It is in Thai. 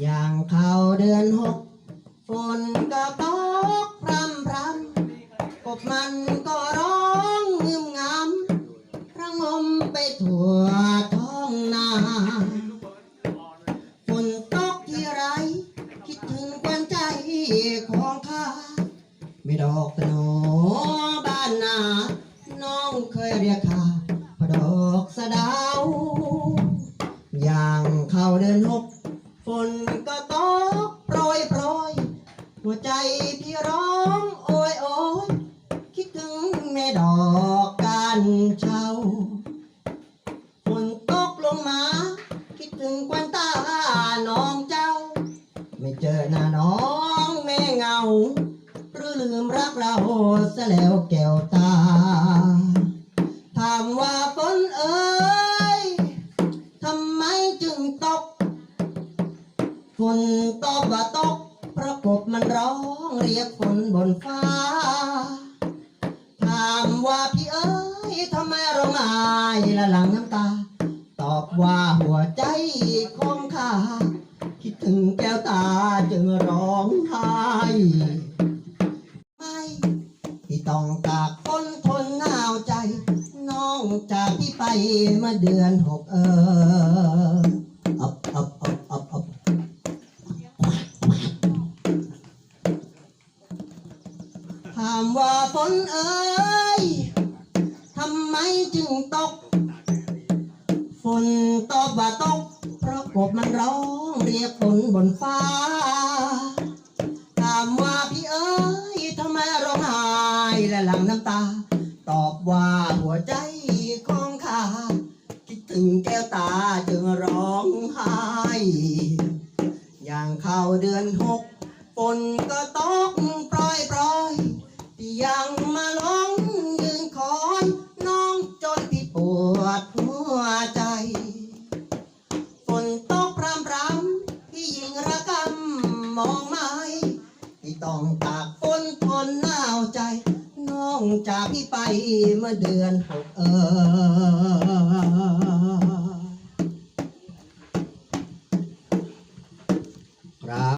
อย่างเขาเดือนหกฝนก็ตกพรำพรำกบมันก็ร้องงึมงำระงมไปทั่วท้องนาฝนตกที่ไร คิดถึงควันใจของข้า ไม่ดอกตะโนบ้านนา น้องเคยเรียกข้าพดอกสดา เข้าเดินหกฝนก็ตกโปรยโปรยหัวใจพี่ร้องโอยโอยคิดถึงแม่ดอกการเช่าฝนตกลงมา คิดถึงควันตาน้องเจ้า ไม่เจอหน้าน้องแม่เงาหรือลืมรักเราซะแล้วแก้วตาถามว่า ฝนตอบว่าตกเพระกบมันร้องเรียกฝนบนฟ้า ถามว่าพี่เอ้ยทำไมร้องไห้ละหลังน้ำตา ตอบว่าหัวใจของข้าคิดถึงแก้วตาจึงร้องไห้ไม่ที่ต้องตากฝนทนหนาวใจ น้องจากที่ไปเมื่อเดือนหกเอออับอับอับอับอับถามว่าฝนเอ้ยทำไมจึงตก ฝนตอบว่าตก เพราะกบมันร้องเรียกฝนบนฟ้า ถามว่าพี่เอ้ยทำไมร้องไห้และหลังน้ำตา ตอบว่าหัวใจของข้าคิดถึงแก้วตาจึงร้องไห้อย่างเข้าเดือนหกฝนก็ตกปล่อยปล่อย พี่ยังมาลองยืนคอยน้องจนพี่ปวดหัวใจ ฝนตกพรำพรำพี่ยิงระกำมองไม้ที่ต้องตากฝนทนหนาวใจ น้องจากพี่ไปเมื่อเดือนหกเออ